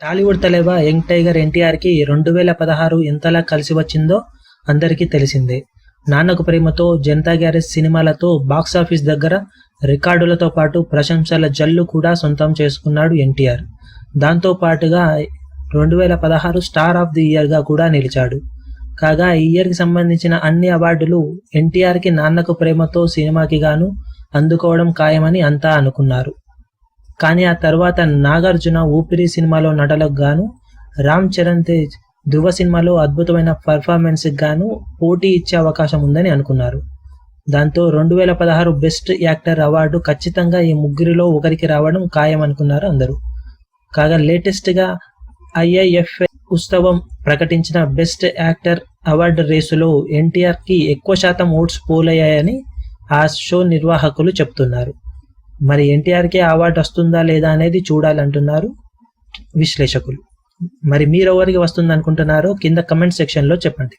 Tollywood తలేబా young tiger ఎన్టీఆర్కి రెండు వేల పదహారు ఎంతలా కలిసి వచ్చిందో అందరికీ తెలిసిందే. నాన్నకు ప్రేమతో జనతా గ్యారేజ్ సినిమాలతో బాక్సాఫీస్ దగ్గర రికార్డులతో పాటు ప్రశంసల జల్లు కూడా సొంతం చేసుకున్నాడు ఎన్టీఆర్. దాంతో పాటుగా రెండు వేల పదహారు స్టార్ ఆఫ్ ది ఇయర్గా కూడా నిలిచాడు. కాగా ఈ ఇయర్కి సంబంధించిన అన్ని అవార్డులు ఎన్టీఆర్కి నాన్నకు ప్రేమతో సినిమాకి గాను అందుకోవడం ఖాయమని అంతా అనుకున్నారు. కానీ ఆ తర్వాత నాగార్జున ఊపిరి సినిమాలో నటలకు గాను రామ్ చరణ్ తేజ్ ధృవ సినిమాలో అద్భుతమైన పర్ఫార్మెన్స్కి గాను పోటీ ఇచ్చే అవకాశం ఉందని అనుకున్నారు. దాంతో రెండు వేల పదహారు బెస్ట్ యాక్టర్ అవార్డు ఖచ్చితంగా ఈ ముగ్గురిలో ఒకరికి రావడం ఖాయం అనుకున్నారు అందరూ. కాగా లేటెస్ట్గా ఐఐఎఫ్ఏ ఉత్సవం ప్రకటించిన బెస్ట్ యాక్టర్ అవార్డు రేసులో ఎన్టీఆర్కి ఎక్కువ శాతం ఓట్స్ పోలయ్యాయని ఆ షో నిర్వాహకులు చెప్తున్నారు. మరి ఎన్టీఆర్కే అవార్డు వస్తుందా లేదా అనేది చూడాలంటున్నారు విశ్లేషకులు. మరి మీరు ఎవరికి వస్తుంది అనుకుంటున్నారో కింద కమెంట్ సెక్షన్లో చెప్పండి.